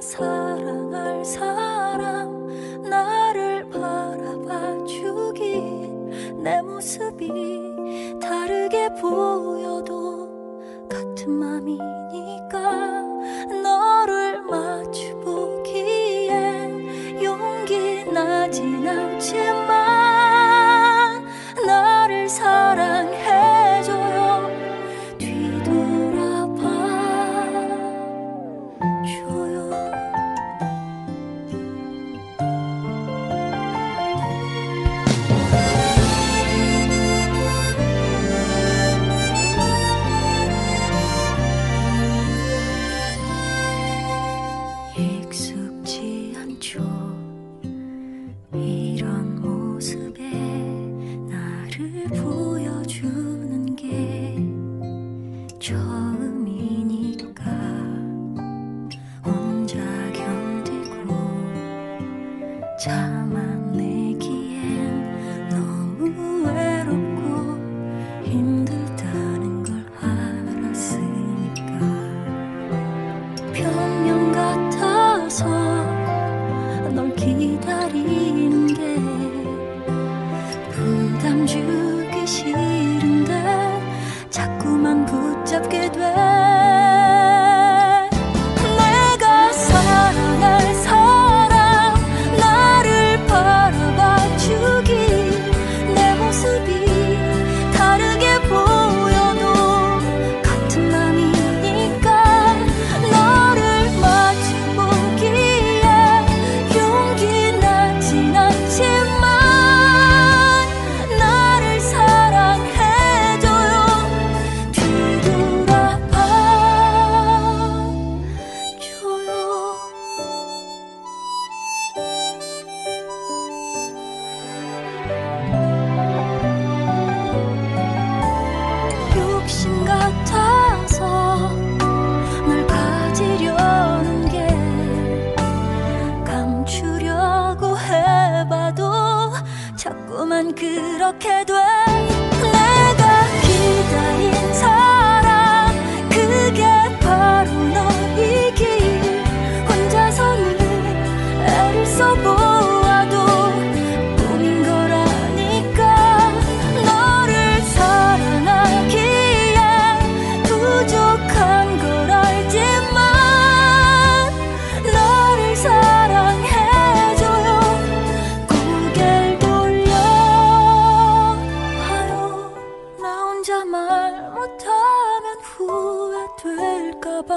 사랑할 사람 나를 바라봐 주기. 내 모습이 다르게 보여도 같은 맘이니까 너를 마주보기엔 용기 나진 않지만 변명 같아서 널 기다린 게 부담 주기 싫은데 자꾸만 붙잡게 돼. 이렇게 돼. 못하면 후회될까봐.